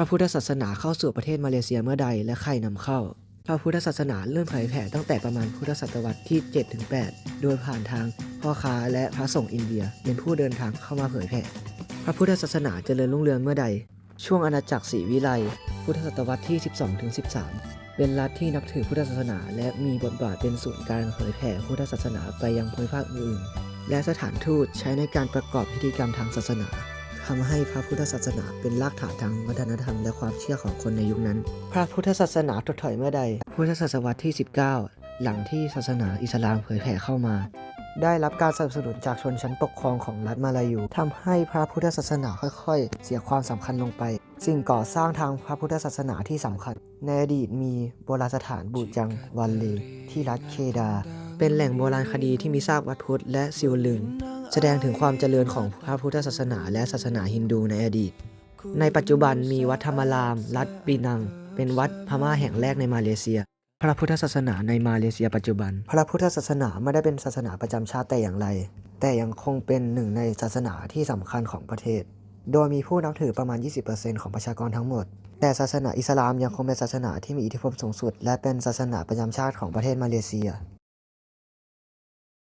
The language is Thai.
ระพุทธศาสนาเข้าสู่ประเทศมาเลเซียเมื่อใดและใครนำเข้า พระพุทธศาสนาเริ่มเผยแผ่ตั้งแต่ประมาณพุทธศตวรรษที่ 7-8 โดยผ่านทางพ่อค้าและพระสงฆ์อินเดียเป็นผู้เดินทางเข้ามาเผยแผ่ พระพุทธศาสนาเจริญรุ่งเรืองเมื่อใด ช่วงอาณาจักรศรีวิไลพุทธศตวรรษที่ 12-13 เป็นรัฐที่นับถือพุทธศาสนา และมีบทบาทเป็นศูนย์การเผยแผ่พุทธศาสนาไปยังภูมิภาคอื่นๆและสถานทูตใช้ในการประกอบพิธีกรรมทางศาสนา ทำให้พระพุทธศาสนาเป็นรากฐานทางวัฒนธรรมและความเชื่อของคนในยุคนั้น พระพุทธศาสนาถดถอยเมื่อใด พุทธศตวรรษที่ 19 หลังที่ศาสนาอิสลามเผยแผ่เข้ามา ได้รับการสนับสนุนจากชนชั้นปกครองของรัฐมาลายูทำให้พระพุทธศาสนาค่อยๆ เสียความสำคัญลงไป สิ่งก่อสร้างทางพระพุทธศาสนาที่สำคัญ ในอดีตมีโบราณสถานบูจังวันเลที่รัฐเคดา เป็นแหล่งโบราณคดีที่มีซากวัดพุทธและซิวลึง แสดงถึงความเจริญของพระพุทธศาสนาและศาสนาฮินดูในอดีต ในปัจจุบันมีวัดธรรมราม รัฐปีนัง เป็นวัดพม่าแห่งแรกในมาเลเซีย พระพุทธศาสนาในมาเลเซียปัจจุบัน พระพุทธศาสนาไม่ได้เป็นศาสนาประจำชาติแต่อย่างไร แต่ยังคงเป็นหนึ่งในศาสนาที่สำคัญของประเทศ โดยมีผู้นับถือประมาณ 20%ของประชากรทั้งหมด แต่ศาสนาอิสลามยังคงเป็นศาสนาที่มีอิทธิพลสูงสุด และเป็นศาสนาประจำชาติของประเทศมาเลเซีย